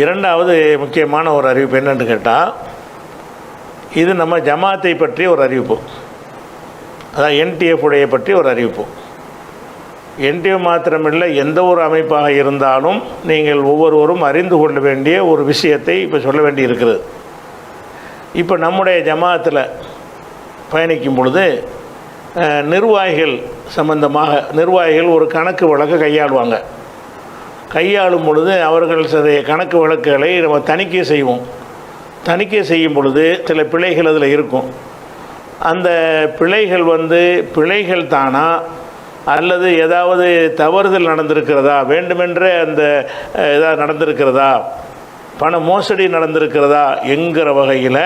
இரண்டாவது முக்கியமான ஒரு அறிவிப்பு என்னென்னு கேட்டால் இது நம்ம ஜமாத்தை பற்றி ஒரு அறிவிப்பு. அதான் என்டிஎஃப் உடைய பற்றி ஒரு அறிவிப்பு. என்டிஎஃப் மாத்திரமில்லை எந்த ஒரு அமைப்பாக இருந்தாலும் நீங்கள் ஒவ்வொருவரும் அறிந்து கொள்ள வேண்டிய ஒரு விஷயத்தை இப்போ சொல்ல வேண்டி இருக்கிறது இப்போ நம்முடைய ஜமாத்தில் பயணிக்கும் பொழுது நிர்வாகிகள் சம்பந்தமாக நிர்வாகிகள் ஒரு கணக்கு வழக்கை கையாளுவாங்க. கையாளும் பொழுது அவர்கள் சில கணக்கு வழக்குகளை நம்ம தணிக்கை செய்வோம். தணிக்கை செய்யும் பொழுது சில பிழைகள் அதில் இருக்கும். அந்த பிழைகள் வந்து பிழைகள் தானா? அல்லது ஏதாவது தவறுதல் நடந்திருக்கிறதா? வேண்டுமென்றே அந்த இதாக ஏதாவது நடந்திருக்கிறதா? பண மோசடி நடந்திருக்கிறதா? என்கிற வகையில்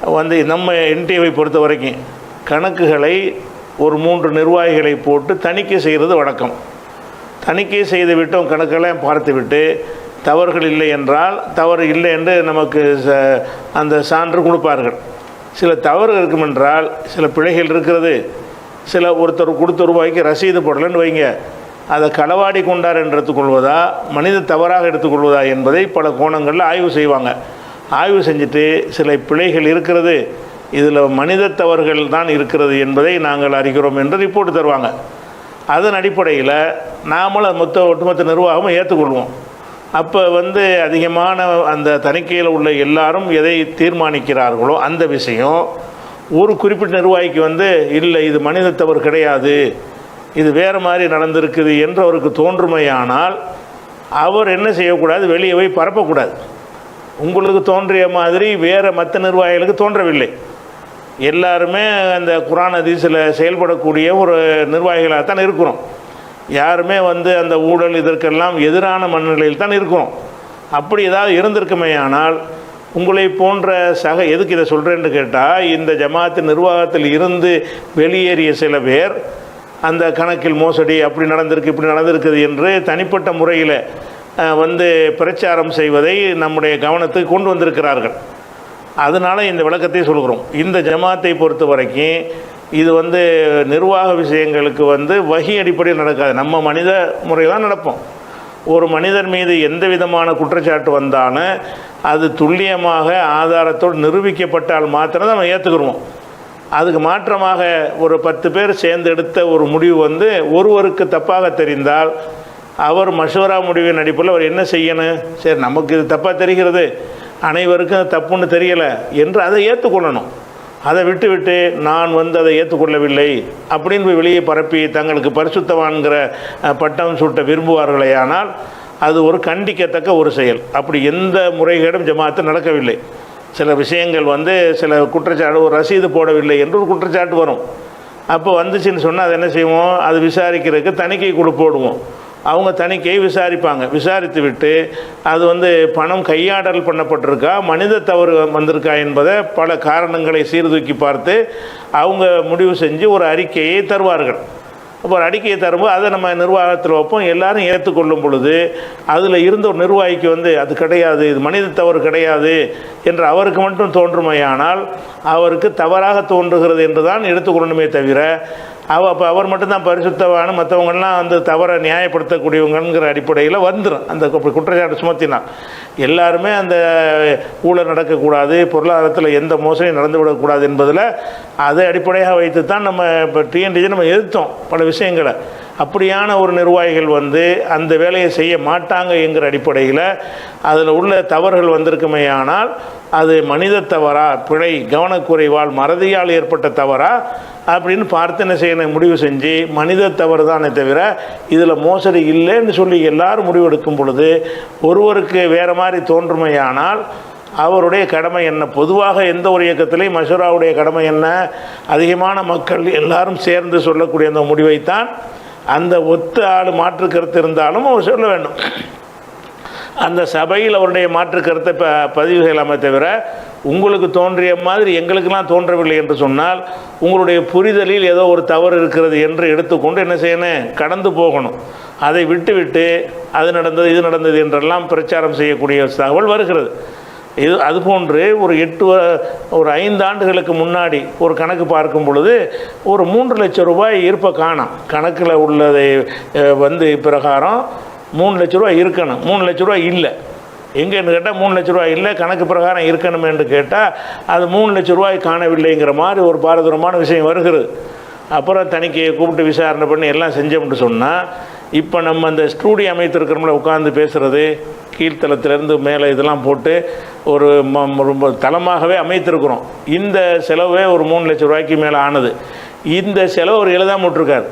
வந்து நம்ம என்டிஏவை பொறுத்த வரைக்கும் கணக்குகளை ஒரு மூன்று நிர்வாகிகளை போட்டு தணிக்கை செய்கிறது வழக்கம். தணிக்கை செய்து விட்டோம் கணக்கெல்லாம் பார்த்துவிட்டு தவறுகள் இல்லை என்றால் தவறு இல்லை என்று நமக்கு ச- அந்த சான்று கொடுப்பார்கள். சில தவறு இருக்கும் என்றால் சில பிழைகள் இருக்கிறது. சில ஒருத்தர் கொடுத்த ரூபாய்க்கு ரசீது போடலன்னு வைங்க. அதை களவாடி கொண்டார் என்று எடுத்துக்கொள்வதா மனித தவறாக எடுத்துக்கொள்வதா என்பதை பல கோணங்களில் ஆய்வு செய்வாங்க. ஆய்வு செஞ்சுட்டு சில பிழைகள் இருக்கிறது. இதில் மனித தவறுகள் தான் இருக்கிறது என்பதை நாங்கள் அறிகிறோம் என்று ரிப்போர்ட் தருவாங்க. அதன் அடிப்படையில் நாமளும் மொத்த ஒட்டுமொத்த நிர்வாகமும் ஏற்றுக்கொள்வோம். அப்போ வந்து அதிகமான அந்த தணிக்கையில் உள்ள எல்லாரும் எதை தீர்மானிக்கிறார்களோ அந்த விஷயம் ஒரு குறிப்பிட்ட நிர்வாகிக்கு வந்து இல்லை இது மனித தவறு கிடையாது. இது வேறு மாதிரி நடந்திருக்குது என்று அவருக்கு தோன்றுமையானால் அவர் என்ன செய்யக்கூடாது? வெளியே போய் பரப்பக்கூடாது. உங்களுக்கு தோன்றிய மாதிரி வேறு மற்ற நிர்வாகிகளுக்கு தோன்றவில்லை. எல்லாருமே அந்த குரான் ஹதீஸில் செயல்படக்கூடிய ஒரு நிர்வாகிகளாக தான் இருக்கிறோம். யாருமே வந்து அந்த ஊழல் இதற்கெல்லாம் எதிரான மனநிலையில் தான் இருக்கிறோம். அப்படி ஏதாவது இருந்திருக்குமே ஆனால் உங்களை போன்ற சக எதுக்கு இதை சொல்கிறேன்னு கேட்டால் இந்த ஜமாத்து நிர்வாகத்தில் இருந்து வெளியேறிய சில பேர் அந்த கணக்கில் மோசடி அப்படி நடந்திருக்கு இப்படி நடந்திருக்குது என்று தனிப்பட்ட முறையில் வந்து பிரச்சாரம் செய்வதை நம்முடைய கவனத்துக்கு கொண்டு வந்திருக்கிறார்கள். அதனால இந்த விளக்கத்தை சொல்கிறோம். இந்த ஜமாத்தை பொறுத்த வரைக்கும் இது வந்து நிர்வாக விஷயங்களுக்கு வந்து வகி அடிப்படையில் நடக்காது. நம்ம மனித முறையில் தான் நடப்போம். ஒரு மனிதர் மீது எந்த விதமான குற்றச்சாட்டு வந்தாலும் அது துல்லியமாக ஆதாரத்தோடு நிரூபிக்கப்பட்டால் மாத்திரம் நம்ம ஏற்றுக்குருவோம் அதுக்கு மாற்றமாக ஒரு பத்து பேர் சேர்ந்து எடுத்த ஒரு முடிவு வந்து ஒருவருக்கு தப்பாக தெரிந்தால் அவர் மஷூரா முடிவின் அடிப்படையில் அவர் என்ன செய்யணும்? சரி நமக்கு இது தப்பாக தெரிகிறது. அனைவருக்கும் அது தப்புன்னு தெரியலை என்று அதை ஏற்றுக்கொள்ளணும். அதை விட்டுவிட்டு நான் வந்து அதை ஏற்றுக்கொள்ளவில்லை அப்படின்னு போய் வெளியே பரப்பி தங்களுக்கு பரிசுத்தவான்கிற பட்டம் சூட்ட விரும்புவார்களே ஆனால் அது ஒரு கண்டிக்கத்தக்க ஒரு செயல். அப்படி எந்த முறைகேடும் ஜமாத்து நடக்கவில்லை. சில விஷயங்கள் வந்து சில குற்றச்சாட்டு ஒரு ரசீது போடவில்லை என்று ஒரு குற்றச்சாட்டு வரும். அப்போ வந்துச்சுன்னு சொன்னால் அதை என்ன செய்வோம்? அது விசாரிக்கிறதுக்கு தணிக்கை குழு போடுவோம். அவங்க தணிக்கை விசாரிப்பாங்க. விசாரித்து விட்டு அது வந்து பணம் கையாடல் பண்ணப்பட்டிருக்கா? மனித தவறு வந்திருக்கா என்பதை பல காரணங்களை சீர்தூக்கி பார்த்து அவங்க முடிவு செஞ்சு ஒரு அறிக்கையை தருவார்கள். அப்போ ஒரு அறிக்கையை தரும்போது அதை நம்ம நிர்வாகத்தில் வைப்போம். எல்லாரும் ஏற்றுக்கொள்ளும் பொழுது அதில் இருந்த ஒரு நிர்வாகிக்கு வந்து அது கிடையாது இது மனித தவறு கிடையாது என்று அவருக்கு மட்டும் தோன்றுமையானால் அவருக்கு தவறாக தோன்றுகிறது என்று தான் எடுத்துக்கொள்ளணுமே தவிர அவ அப்போ அவர் மட்டும்தான் பரிசுத்தவான. மற்றவங்கெல்லாம் வந்து தவறை நியாயப்படுத்தக்கூடியவங்கிற அடிப்படையில் வந்துடும் அந்த குற்றச்சாட்டு சுமத்தினால் எல்லாருமே அந்த ஊழல் நடக்கக்கூடாது பொருளாதாரத்தில் எந்த மோசடியும் நடந்து விடக்கூடாது என்பதில் அதை அடிப்படையாக வைத்து தான் நம்ம இப்போ டிஎன்டிஜி நம்ம எதிர்த்தோம் பல விஷயங்களை. அப்படியான ஒரு நிர்வாகிகள் வந்து அந்த வேலையை செய்ய மாட்டாங்க என்கிற அடிப்படையில் அதில் உள்ள தவறுகள் வந்திருக்குமே ஆனால் அது மனித தவறா பிழை கவனக்குறைவால் மறதியால் ஏற்பட்ட தவறா அப்படின்னு பார்த்து என்ன செய்யணும் முடிவு செஞ்சு மனித தவறு தானே தவிர இதில் மோசடி இல்லைன்னு சொல்லி எல்லாரும் முடிவெடுக்கும் பொழுது ஒருவருக்கு வேறு மாதிரி தோன்றுமையானால் அவருடைய கடமை என்ன? பொதுவாக எந்த ஒரு இயக்கத்திலையும் மஷூராவுடைய கடமை என்ன? அதிகமான மக்கள் எல்லாரும் சேர்ந்து சொல்லக்கூடிய அந்த முடிவைத்தான் அந்த ஒத்த ஆள் மாற்று கருத்து இருந்தாலும் அவர் சொல்ல வேண்டும். அந்த சபையில் அவருடைய மாற்று கருத்தை ப பதிவு செய்யலாமே தவிர உங்களுக்கு தோன்றிய மாதிரி எங்களுக்கெல்லாம் தோன்றவில்லை என்று சொன்னால் உங்களுடைய புரிதலில் ஏதோ ஒரு தவறு இருக்கிறது என்று எடுத்துக்கொண்டு என்ன செய்யணும்? கடந்து போகணும். அதை விட்டுவிட்டு அது நடந்தது இது நடந்தது என்றெல்லாம் பிரச்சாரம் செய்யக்கூடிய தகவல் வருகிறது. இது அதுபோன்று ஒரு எட்டு ஒரு ஐந்து ஆண்டுகளுக்கு முன்னாடி ஒரு கணக்கு பார்க்கும் பொழுது ஒரு மூன்று லட்சம் ரூபாய் இருப்பை காணும். கணக்கில் உள்ளதை வந்து பிரகாரம் மூணு லட்ச ரூபா இருக்கணும். மூணு லட்ச ரூபா இல்லை. எங்கேன்னு கேட்டால் மூணு லட்ச ரூபாய் இல்லை கணக்கு பிரகாரம் இருக்கணுமேன்னு கேட்டால் அது மூணு லட்ச ரூபாய் காணவில்லைங்கிற மாதிரி ஒரு பாரதூரமான விஷயம் வருகிறது. அப்புறம் தணிக்கையை கூப்பிட்டு விசாரணை பண்ணி எல்லாம் செஞ்சோம்னு சொன்னால் இப்போ நம்ம அந்த ஸ்டூடியோ அமைத்திருக்கிறோம்ல உட்காந்து பேசுகிறது கீழ்த்தளத்திலேருந்து மேலே இதெல்லாம் போட்டு ஒரு ம- ரொம்ப தளமாகவே அமைத்திருக்கிறோம். இந்த செலவே ஒரு மூணு லட்ச ரூபாய்க்கு மேலே ஆனது. இந்த செலவு ஒரு எழுதாம விட்டுருக்காரு.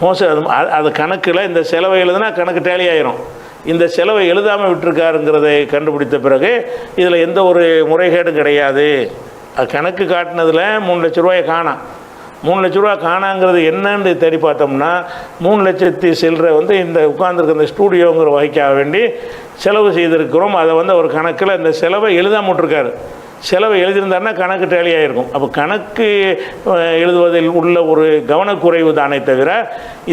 மோசம் அது அது- அது கணக்கில் இந்த செலவை எழுதுனா கணக்கு டேலி ஆயிரும். இந்த செலவை எழுதாமல் விட்டுருக்காருங்கிறதை கண்டுபிடித்த பிறகு இதில் எந்த ஒரு முறைகேடும் கிடையாது. கணக்கு காட்டினதில் மூணு லட்ச ரூபாயை காணாம் மூணு லட்ச ரூபா காணாங்கிறது என்னன்னு தேடி பார்த்தோம்னா மூணு லட்சத்தி சில்லறை வந்து இந்த உட்காந்துருக்க இந்த ஸ்டூடியோங்கிற வகைக்காக வேண்டி செலவு செய்திருக்கிறோம். அதை வந்து ஒரு கணக்கில் இந்த செலவை எழுதாம விட்டுருக்காரு. செலவை எழுதியிருந்தாருன்னா கணக்கு டேலியாக இருக்கும் அப்போ கணக்கு எழுதுவதில் உள்ள ஒரு கவனக்குறைவு தானே தவிர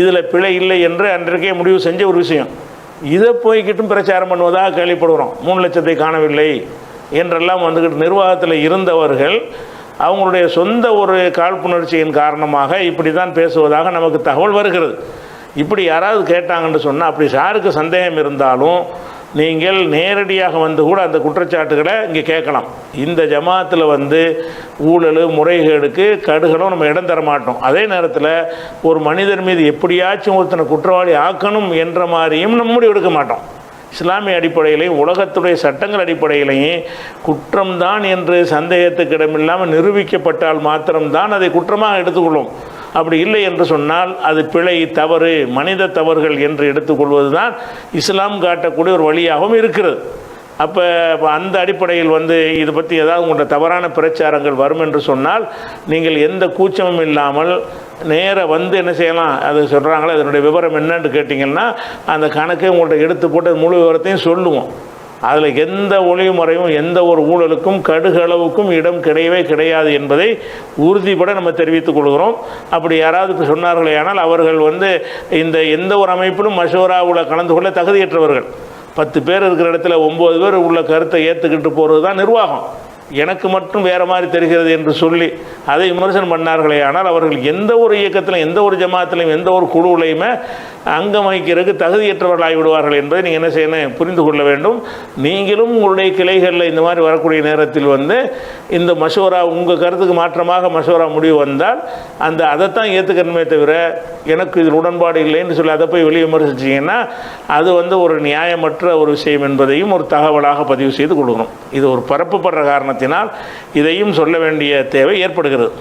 இதில் பிழை இல்லை என்று அன்றைக்கே முடிவு செஞ்ச ஒரு விஷயம். இதை போய்கிட்டும் பிரச்சாரம் பண்ணுவதாக கேள்விப்படுகிறோம். மூணு லட்சத்தை காணவில்லை என்றெல்லாம் வந்துக்கிட்டு நிர்வாகத்தில் இருந்தவர்கள் அவங்களுடைய சொந்த ஒரு காழ்ப்புணர்ச்சியின் காரணமாக இப்படி தான் பேசுவதாக நமக்கு தகவல் வருகிறது. இப்படி யாராவது கேட்டாங்கன்னு சொன்னால் அப்படி சாருக்கு சந்தேகம் இருந்தாலும் நீங்கள் நேரடியாக வந்து கூட அந்த குற்றச்சாட்டுகளை இங்கே கேட்கலாம். இந்த ஜமாத்தில் வந்து ஊழல் முறைகேடுக்கு கடுகளும் நம்ம இடம் தர மாட்டோம். அதே நேரத்தில் ஒரு மனிதர் மீது எப்படியாச்சும் ஒருத்தனை குற்றவாளி ஆக்கணும் என்ற மாதிரியும் நம்ம முடிவு எடுக்க மாட்டோம். இஸ்லாமிய அடிப்படையிலையும் உலகத்துடைய சட்டங்கள் அடிப்படையிலையும் குற்றம்தான் என்று சந்தேகத்துக்கு இடமில்லாமல் நிரூபிக்கப்பட்டால் மாத்திரம்தான் அதை குற்றமாக எடுத்துக்கொள்ளும் அப்படி இல்லை என்று சொன்னால் அது பிழை தவறு மனித தவறுகள் என்று எடுத்துக்கொள்வது தான் இஸ்லாம் காட்டக்கூடிய ஒரு வழியாகவும் இருக்கிறது. அப்போ அந்த அடிப்படையில் வந்து இது பற்றி ஏதாவது உங்கள்கிட்ட தவறான பிரச்சாரங்கள் வரும் என்று சொன்னால் நீங்கள் எந்த கூச்சமும் இல்லாமல் நேராக வந்து என்ன செய்யலாம்? அது சொல்கிறாங்களோ அதனுடைய விவரம் என்னன்னு கேட்டிங்கன்னா அந்த கணக்கை உங்கள்கிட்ட எடுத்து போட்டு முழு விவரத்தையும் சொல்லுவோம். அதில் எந்த ஒளிமுறையும் எந்த ஒரு ஊழலுக்கும் கடுகளவுக்கும் இடம் கிடையவே கிடையாது என்பதை உறுதிபட நம்ம தெரிவித்துக் கொள்கிறோம். அப்படி யாராவது சொன்னார்களே ஆனால் அவர்கள் வந்து இந்த எந்த ஒரு அமைப்பிலும் மஷூராவில் கலந்து கொள்ள தகுதியற்றவர்கள். பத்து பேர் இருக்கிற இடத்துல ஒம்பது பேர் உள்ள கருத்தை ஏற்றுக்கிட்டு போகிறது தான் நிர்வாகம். எனக்கு மட்டும் வேறு மாதிரி தெரிகிறது என்று சொல்லி அதை விமர்சனம் பண்ணார்களே ஆனால் அவர்கள் எந்த ஒரு இயக்கத்திலும் எந்த ஒரு ஜமாத்திலையும் எந்த ஒரு குழுவிலையுமே அங்கம் வகிக்கிறதுக்கு தகுதியற்றவர்களாகி விடுவார்கள் என்பதை நீங்கள் என்ன செய்யணும் புரிந்து கொள்ள வேண்டும். நீங்களும் உங்களுடைய கிளைகளில் இந்த மாதிரி வரக்கூடிய நேரத்தில் வந்து இந்த மசோரா உங்கள் கருத்துக்கு மாற்றமாக மசோரா முடிவு வந்தால் அந்த அதைத்தான் ஏற்றுக்கணுமே தவிர எனக்கு இதில் உடன்பாடு இல்லைன்னு சொல்லி அதை போய் வெளியே விமர்சிச்சிங்கன்னா அது வந்து ஒரு நியாயமற்ற ஒரு விஷயம் என்பதையும் ஒரு தகவலாக பதிவு செய்து கொடுக்கணும். இது ஒரு பரப்புப்படுற காரணத்தினால் இதையும் சொல்ல வேண்டிய தேவை ஏற்படுகிறது.